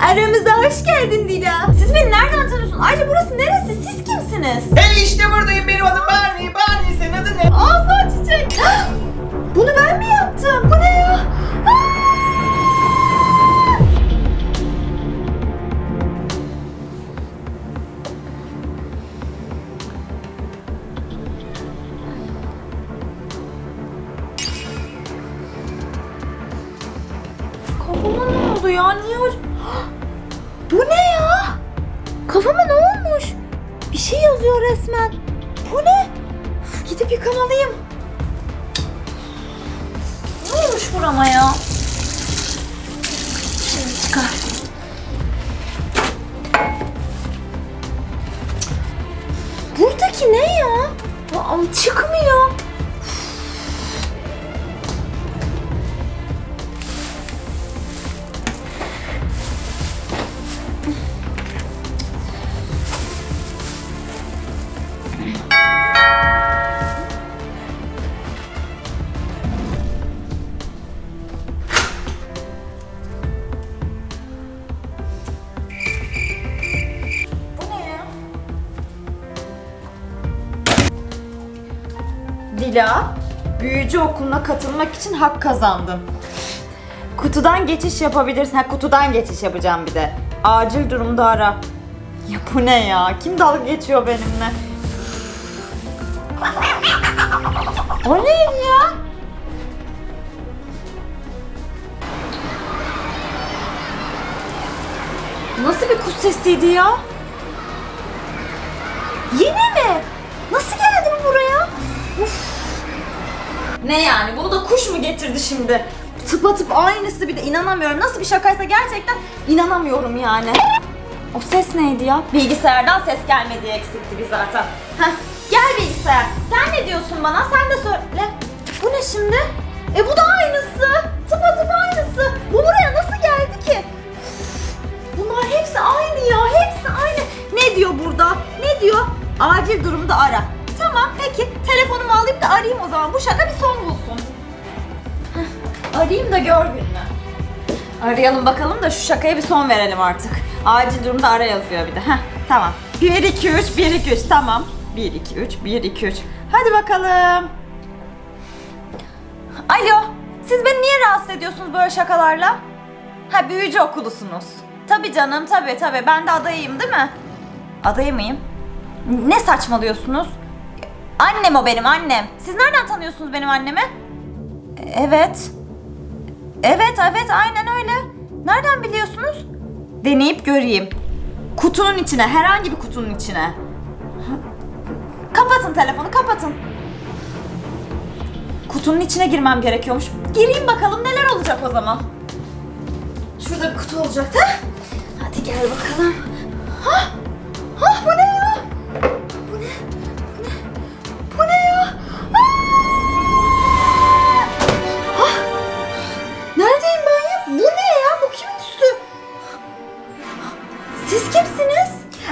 Aramıza hoş geldin Dila. Siz beni nereden tanıyorsunuz? Ayrıca burası neresi? Siz kimsiniz? Hey işte buradayım benim adım Barney. Barney senin adın ne? Ağzına çiçek. Bunu ben mi yaptım? Bu ne ya? Yazıyor resmen. Bu ne? Gidip yıkamalıyım. Ne olmuş burama ya? Şimdi çıkar. Buradaki ne ya? Aa, çıkmıyor. Dila, büyücü okuluna katılmak için hak kazandın. Kutudan geçiş yapabilirsin. Ha kutudan geçiş yapacağım bir de. Acil durumda ara. Ya bu ne ya? Kim dalga geçiyor benimle? O neydi ya? Nasıl bir kuş sesiydi ya? Yine Ne yani? Bunu da kuş mu getirdi şimdi? Tıpatıp aynısı bir de inanamıyorum. Nasıl bir şakaysa gerçekten inanamıyorum yani. O ses neydi ya? Bilgisayardan ses gelmediği eksikti bir zaten. Heh, gel bilgisayar. Sen ne diyorsun bana? Sen de söyle. Bu ne şimdi? E bu da aynısı. Tıpatıp aynısı. Bu buraya nasıl geldi ki? Bunlar hepsi aynı ya. Hepsi aynı. Ne diyor burada? Ne diyor? Acil durumda ara. Telefonumu alayım da arayayım o zaman. Bu şaka bir son bulsun. Heh, arayayım da gör gününü. Arayalım bakalım da şu şakaya bir son verelim artık. Acil durumda ara yazıyor bir de. Heh, tamam. 1 2 3 1 2 3 tamam. 1 2 3 1 2 3. Hadi bakalım. Alo. Siz beni niye rahatsız ediyorsunuz böyle şakalarla? Ha büyücü okulusunuz. Tabii canım tabii tabii. Ben de adayıyım değil mi? Adayı mıyım? Ne saçmalıyorsunuz? Annem o benim annem. Siz nereden tanıyorsunuz benim annemi? Evet. Evet evet aynen öyle. Nereden biliyorsunuz? Deneyip göreyim. Kutunun içine, herhangi bir kutunun içine. Kapatın telefonu, kapatın. Kutunun içine girmem gerekiyormuş. Gireyim bakalım neler olacak o zaman. Şurada bir kutu olacaktı. Hadi gel bakalım. Hah! Hah bu ne Siz kimsiniz?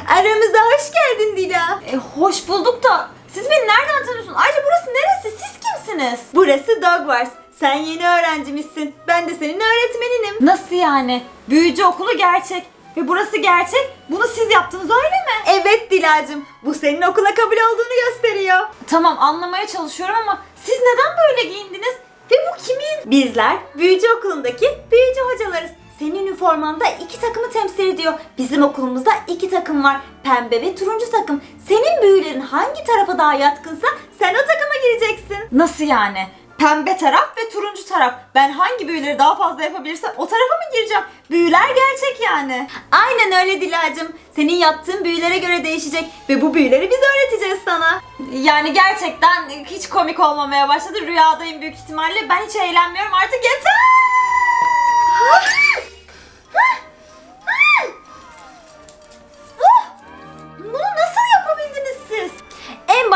Aramıza hoş geldin Dila. E, hoş bulduk da siz beni nereden tanıyorsunuz? Ayrıca burası neresi? Siz kimsiniz? Burası Dogwars. Sen yeni öğrencimizsin. Ben de senin öğretmeninim. Nasıl yani? Büyücü okulu gerçek. Ve burası gerçek. Bunu siz yaptınız öyle mi? Evet Dilacığım. Bu senin okula kabul olduğunu gösteriyor. Tamam anlamaya çalışıyorum ama siz neden böyle giyindiniz? Ve bu kimin? Bizler büyücü okulundaki büyücü hocalarız. Senin üniformanda iki takımı temsil ediyor. Bizim okulumuzda iki takım var. Pembe ve turuncu takım. Senin büyülerin hangi tarafa daha yatkınsa sen o takıma gireceksin. Nasıl yani? Pembe taraf ve turuncu taraf. Ben hangi büyüleri daha fazla yapabilirsem o tarafa mı gireceğim? Büyüler gerçek yani. Aynen öyle Dilacığım. Senin yaptığın büyülere göre değişecek ve bu büyüleri biz öğreteceğiz sana. Yani gerçekten hiç komik olmamaya başladı. Rüyadayım büyük ihtimalle. Ben hiç eğlenmiyorum artık yeter.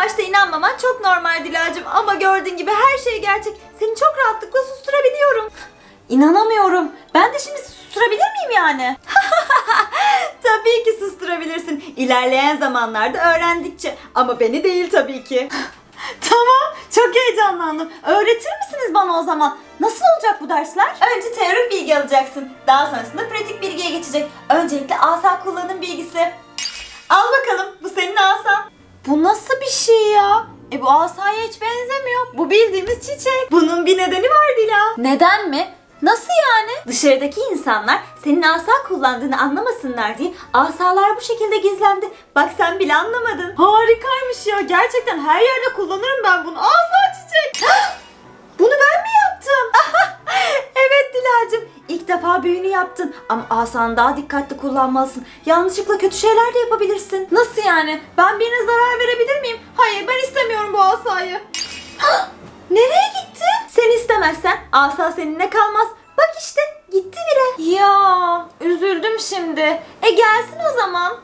Başta inanmaman çok normal Dilacığım ama gördüğün gibi her şey gerçek. Seni çok rahatlıkla susturabiliyorum. İnanamıyorum. Ben de şimdi susturabilir miyim yani? tabii ki susturabilirsin. İlerleyen zamanlarda öğrendikçe ama beni değil tabii ki. tamam Çok heyecanlandım. Öğretir misiniz bana o zaman? Nasıl olacak bu dersler? Önce teorik bilgi alacaksın. Daha sonrasında pratik bilgiye geçecek. Öncelikle asa kullanım bilgisi. Al bakalım. Bu senin asan. Bu nasıl bir şey ya? E bu asaya hiç benzemiyor. Bu bildiğimiz çiçek. Bunun bir nedeni var Dila. Neden mi? Nasıl yani? Dışarıdaki insanlar senin asa kullandığını anlamasınlar diye asalar bu şekilde gizlendi. Bak sen bile anlamadın. Harikaymış ya. Gerçekten her yerde kullanırım ben bunu. Asa çiçek. Bunu ben mi yaptım? evet Dilacığım. İlk defa büyünü yaptın. Ama asanı daha dikkatli kullanmalısın. Yanlışlıkla kötü şeyler de yapabilirsin. Nasıl yani? Ben birine zarar verebilir miyim? Hayır ben istemiyorum bu asayı. Nereye? Sen istemezsen asa seninle kalmaz. Bak işte gitti bile. Ya üzüldüm şimdi. E gelsin o zaman.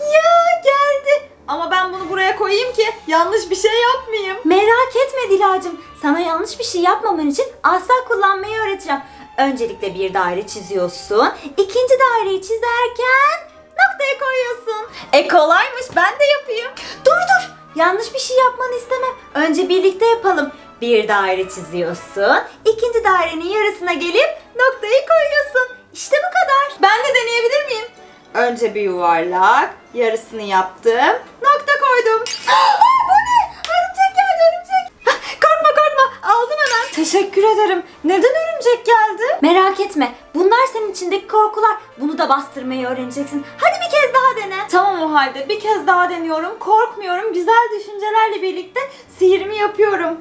Ya geldi. Ama ben bunu buraya koyayım ki yanlış bir şey yapmayayım. Merak etme Dilacığım. Sana yanlış bir şey yapmaman için asa kullanmayı öğreteceğim. Öncelikle bir daire çiziyorsun. İkinci daireyi çizerken noktayı koyuyorsun. E kolaymış ben de yapayım. Dur dur. Yanlış bir şey yapmanı istemem. Önce birlikte yapalım. Bir daire çiziyorsun. İkinci dairenin yarısına gelip noktayı koyuyorsun. İşte bu kadar. Ben de deneyebilir miyim? Önce bir yuvarlak, yarısını yaptım, nokta koydum. Aa, bu ne? Örümcek geldi örümcek. Korkma korkma aldım hemen. Teşekkür ederim. Neden örümcek geldi? Merak etme. Bunlar senin içindeki korkular. Bunu da bastırmayı öğreneceksin. Hadi bir kez daha dene. Tamam o halde. Bir kez daha deniyorum. Korkmuyorum. Güzel düşüncelerle birlikte sihirimi yapıyorum.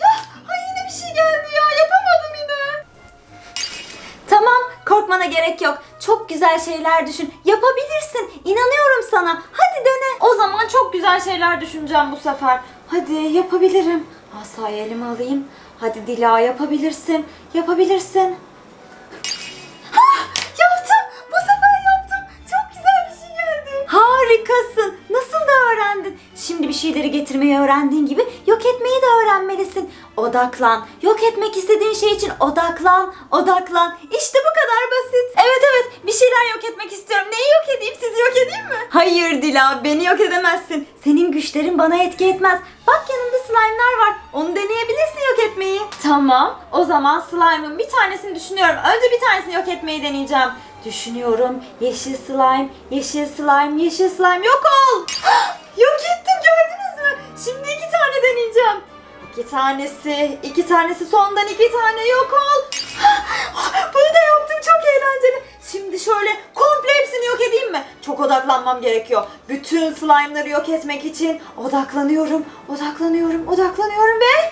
Ya, ay yine bir şey geldi ya. Yapamadım yine. Tamam, korkmana gerek yok. Çok güzel şeyler düşün. Yapabilirsin. İnanıyorum sana. Hadi dene. O zaman çok güzel şeyler düşüneceğim bu sefer. Hadi yapabilirim. Asayı elime alayım. Hadi Dila yapabilirsin. Yapabilirsin. Hah, yaptım. Bu sefer yaptım. Çok güzel bir şey geldi. Harikasın. Nasıl da öğrendin? Şimdi bir şeyleri getirmeyi öğrendiğin gibi yok etmeyi öğrenmelisin. Odaklan. Yok etmek istediğin şey için odaklan. Odaklan. İşte bu kadar basit. Evet evet bir şeyler yok etmek istiyorum. Neyi yok edeyim? Sizi yok edeyim mi? Hayır Dila beni yok edemezsin. Senin güçlerin bana etki etmez. Bak yanında slime'lar var. Onu deneyebilirsin yok etmeyi. Tamam. O zaman slime'ın bir tanesini düşünüyorum. Önce bir tanesini yok etmeyi deneyeceğim. Düşünüyorum. Yeşil slime, yeşil slime, yeşil slime yok ol. yok ettim gördünüz mü? Şimdi iki tane deneyeceğim. İki tanesi, iki tanesi sondan iki tane yok ol. Bunu da yaptım çok eğlenceli. Şimdi şöyle komple hepsini yok edeyim mi? Çok odaklanmam gerekiyor. Bütün slime'ları yok etmek için odaklanıyorum, odaklanıyorum, odaklanıyorum ve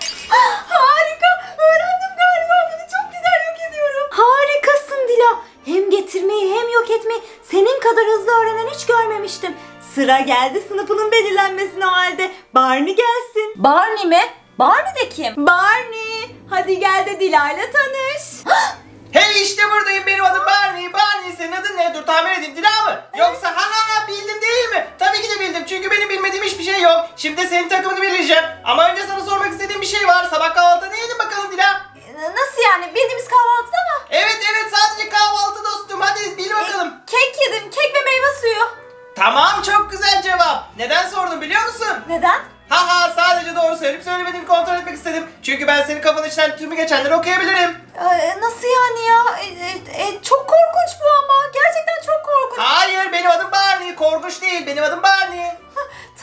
harika öğrendim galiba bunu çok güzel yok ediyorum. Harikasın Dila. Hem getirmeyi hem yok etmeyi senin kadar hızlı öğrenen hiç görmemiştim. Sıra geldi sınıfının belirlenmesine o halde. Barney gelsin. Barney mi? Barney de kim? Barney. Hadi gel de Dila'yla tanış. Hey işte buradayım benim adım Barney. Barney senin adın ne? Dur tahmin edeyim Dila mı? Yoksa ha ha ha bildim değil mi? Tabii ki de bildim çünkü benim bilmediğim hiçbir şey yok. Şimdi senin takımını belirleyeceğim. Ama önce sana sormak istediğim bir şey var. Sabah kahvaltıda ne yedin bakalım Dila? Nasıl yani? Bildiğimiz kahvaltıda mı? Evet evet sadece kahvaltı dostum. Hadi bil bakalım. Kek yedim. Kek ve meyve suyu. Tamam çok güzel cevap. Neden sordum biliyor musun? Neden? Ha ha sadece doğru söyleyip söylemediğini kontrol etmek istedim. Çünkü ben senin kafanın içinden tümü geçenleri okuyabilirim. Ee, nasıl yani ya? Ee, e, çok korkunç bu ama. Gerçekten çok korkunç. Hayır benim adım Barney. Korkunç değil benim adım Barney.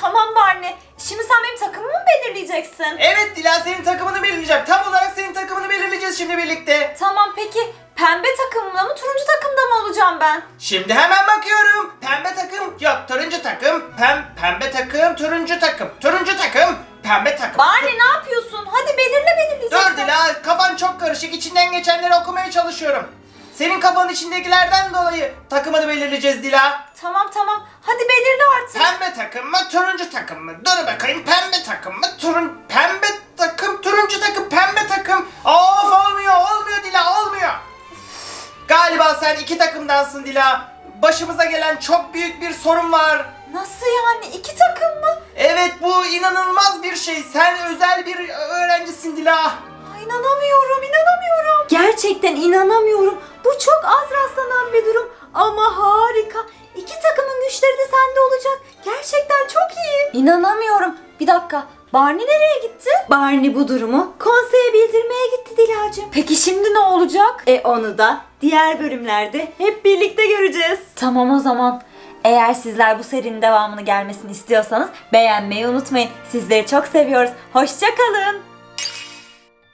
Tamam Barney. Şimdi sen benim takımımı mı belirleyeceksin? Evet Dila senin takımını belirleyeceğim. Tam olarak senin takımını belirleyeceğiz şimdi birlikte. Tamam peki pembe takımda mı turuncu takımda mı olacağım ben? Şimdi hemen bakıyorum. Pembe takım yok turuncu takım. Pem pembe takım turuncu takım. Turuncu takım pembe takım. Barney ne yapıyorsun? Hadi belirle belirleyeceksin. Dur Dila kafan çok karışık. İçinden geçenleri okumaya çalışıyorum. Senin kafanın içindekilerden dolayı takımını belirleyeceğiz Dila. Tamam tamam. Hadi belirle artık. Pembe takım mı turuncu takım mı? Dur bakayım pembe takım mı turun pembe takım turuncu takım pembe takım. Of olmuyor olmuyor Dila olmuyor. Galiba sen iki takımdansın Dila. Başımıza gelen çok büyük bir sorun var. Nasıl yani? İki takım mı? Evet bu inanılmaz bir şey. Sen özel bir öğrencisin Dila. Ay, inanamıyorum, inanamıyorum. Gerçekten inanamıyorum. Bu çok az rastlanan bir durum ama harika. İki takımın güçleri de sende olacak. Gerçekten çok iyi. İnanamıyorum. Bir dakika dakika. Barney nereye gitti? Barney bu durumu konseye bildirmeye gitti Dilacığım. Peki şimdi ne olacak? E onu da diğer bölümlerde hep birlikte göreceğiz. Tamam o zaman. Eğer sizler bu serinin devamını gelmesini istiyorsanız beğenmeyi unutmayın. Sizleri çok seviyoruz. Hoşçakalın.